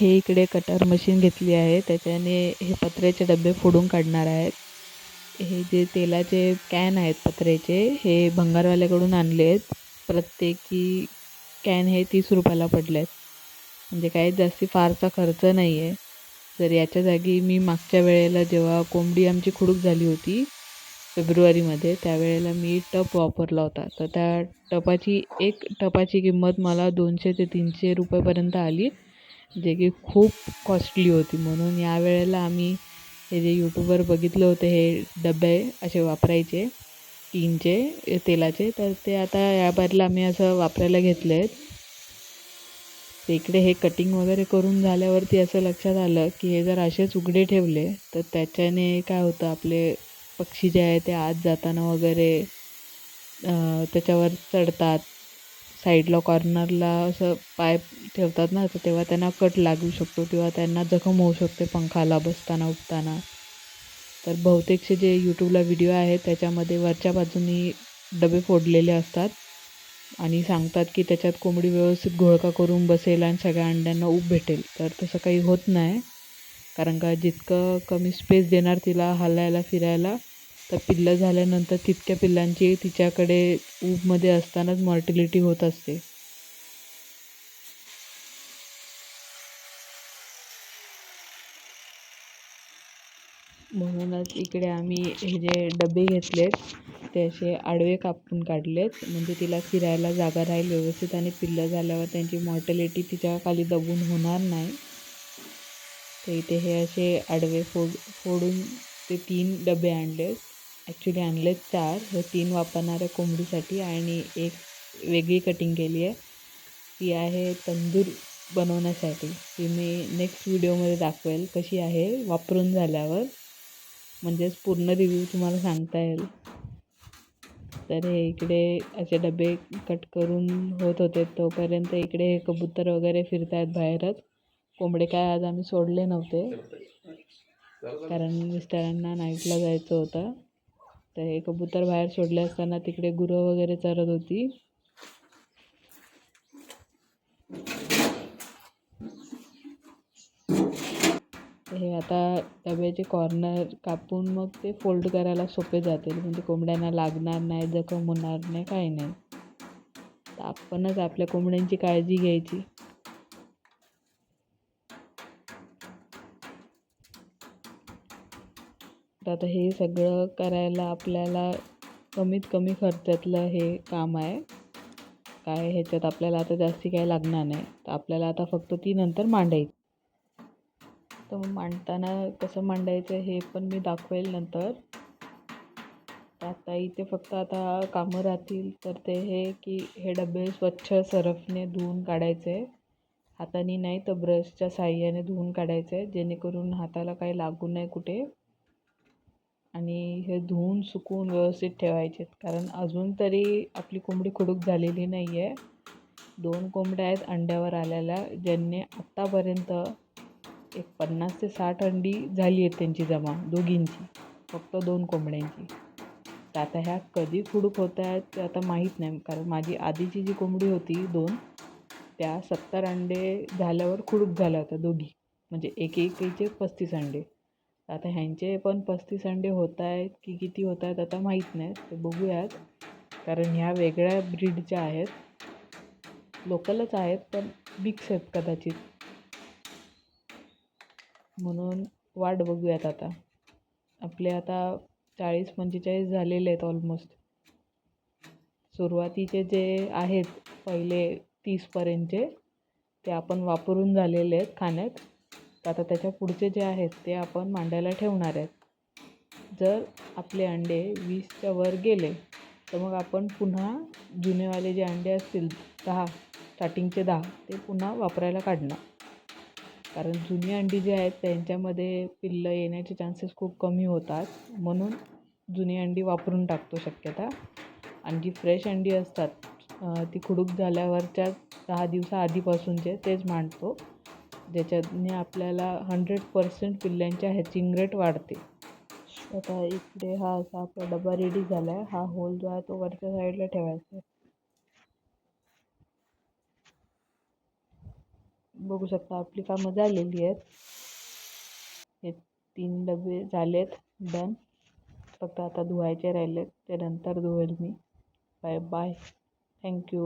हे इकडे cutter machine घेतली आहे. त्याच्याने हे पत्र्याचे डबे फोडून काढणार आहेत. हे जे तेलाचे कॅन आहेत पत्र्याचे हे भंगारवाल्याकडून आणले आहेत. प्रत्येकी कॅन हे तीस रुपयाला पडले आहेत. म्हणजे काही जास्ती फारसा खर्च नाही आहे जर याच्या जागी मी मागच्या वेळेला जेव्हा कोंबडी आमची खुडूक झाली होती फेब्रुवारीमध्ये त्यावेळेला मी टप वापरला होता. तर त्या टपाची एक टपाची किंमत मला दोनशे ते तीनशे रुपयेपर्यंत आली. जे की खूप कॉस्टली होती. म्हणून यावेळेला आम्ही हे जे यूट्यूबवर बघितलं होतं हे डबे असे वापरायचे टीनचे तेलाचे तर ते आता या बारीला आम्ही असं वापरायला घेतले आहेत इकडे हे कटिंग वगैरे करून झाल्यावरती असं लक्षात आलं की हे जर असेच उघडे ठेवले तर त्याच्याने काय होतं आपले पक्षी जे आहे ते आत जाताना वगैरे त्याच्यावर चढतात. साईडला कॉर्नरला असं पाय ठेवतात ना तर तेव्हा त्यांना कट लागू शकतो किंवा त्यांना जखम होऊ शकते पंखाला बसताना उठताना. तर बहुतेकसे जे यूट्यूबला व्हिडिओ आहेत त्याच्यामध्ये वरच्या बाजूनी डबे फोडलेले असतात आणि सांगतात की त्याच्यात कोंबडी व्यवस्थित घोळका करून बसेल आणि सगळ्या अंड्यांना ऊब भेटेल. तर तसं काही होत नाही कारण का जितकं कमी स्पेस देणार तिला हलायला फिरायला तर पिल्लं झाल्यानंतर तितक्या पिल्लांची तिच्याकडे ऊबमध्ये असतानाच मॉर्टिलिटी होत असते. म्हणूनच इकडे आम्ही हे जे डबे घेतलेत ते असे आडवे कापून काढलेत. म्हणजे तिला फिरायला जागा राहील व्यवस्थित आणि पिल्लं झाल्यावर त्यांची मॉर्टॅलिटी तिच्या खाली दबून होणार नाही. तर इथे हे असे आडवे फोड फोडून ते तीन डबे आणलेत. ॲक्च्युली आणलेत चार. हे तीन वापरणाऱ्या कोंबडीसाठी आणि एक वेगळी कटिंग केली आहे. ती आहे तंदूर बनवण्यासाठी. ती मी नेक्स्ट व्हिडिओमध्ये दाखवेल कशी आहे वापरून झाल्यावर. म्हणजेच पूर्ण रिव्ह्यू तुम्हाला सांगता येईल. तर हे इकडे असे डबे कट करून होत होते. तोपर्यंत इकडे हे कबूतर वगैरे फिरत आहेत बाहेरच. कोंबडे काय आज आम्ही सोडले नव्हते. कारण मिस्टरांना नाईटला जायचं होतं. तर हे कबूतर बाहेर सोडले असताना तिकडे गुरं वगैरे चरत होती. हे आता डब्याचे कॉर्नर कापून मग ते फोल्ड करायला सोपे जातील. म्हणजे कोंबड्यांना लागणार नाही जखम होणार नाही काही नाही. आपणच आपल्या कोंबड्यांची काळजी घ्यायची. तर आता हे सगळं करायला आपल्याला कमीत कमी खर्चातलं हे काम आहे. काय ह्याच्यात आपल्याला आता जास्ती काही लागणार नाही. तर आपल्याला आता फक्त ती नंतर मांडायची. तर मग मांडताना कसं मांडायचं हे पण मी दाखवेल नंतर. आता इथे फक्त आता कामं राहतील तर ते हे की हे डबे स्वच्छ सरफने धुवून काढायचे. हाताने नाही तर ब्रशच्या साह्याने धुवून काढायचे. जेणेकरून हाताला काही लागू नये कुठे. आणि हे धुवून सुकवून व्यवस्थित ठेवायचे कारण अजून तरी आपली कोंबडी खुडूक झालेली नाही आहे दोन कोंबड्या आहेत अंड्यावर आलेल्या ज्यांनी आत्तापर्यंत एक पन्नास ते साठ अंडी झाली आहेत त्यांची जमा दोघींची. फक्त दोन कोंबड्यांची. तर आता ह्या कधी खुडूक होत आहेत ते आता माहीत नाही. कारण माझी आधीची जी कोंबडी होती दोन त्या सत्तर अंडे झाल्यावर खुडूक झाल्या होत्या दोघी. म्हणजे एक एकीचे पस्तीस अंडे. आता ह्यांचे पण पस्तीस अंडे होत आहेत की किती होत आहेत आता माहीत नाही ते बघूयात. कारण ह्या वेगळ्या ब्रीडच्या आहेत. लोकलच आहेत पण मिक्स आहेत कदाचित. म्हणून वाट बघूयात आता. आपले आता चाळीस पंचेचाळीस झालेले आहेत ऑलमोस्ट सुरुवातीचे जे आहेत पहिले तीसपर्यंतचे ते आपण वापरून झालेले आहेत खाण्यात. तर आता त्याच्या पुढचे जे आहेत ते आपण मांडायला ठेवणार आहेत. जर आपले अंडे वीसच्या वर गेले तर मग आपण पुन्हा जुनेवाले जे अंडे असतील दहा स्टार्टिंगचे दहा ते पुन्हा वापरायला काढणार. कारण जुनी अंडी जी आहेत त्यांच्यामध्ये पिल्लं येण्याचे चान्सेस खूप कमी होतात. म्हणून जुनी अंडी वापरून टाकतो शक्यता. आणि जी फ्रेश अंडी असतात ती खुडूक झाल्यावरच्या दहा दिवसाआधीपासूनचे तेच मांडतो. ज्याच्याने आपल्याला हंड्रेड पर्सेंट पिल्ल्यांच्या हॅचिंग रेट वाढते. आता इकडे हा असा आपला डबा रेडी झाला आहे हा होल जो आहे तो वरच्या साईडला ठेवायचा आहे. बघू शकता आपली कामं झालेली आहेत. हे तीन डबे झालेत. डन फक्त आता धुवायचे राहिलेत. ते नंतर धुवेल मी. Bye bye thank you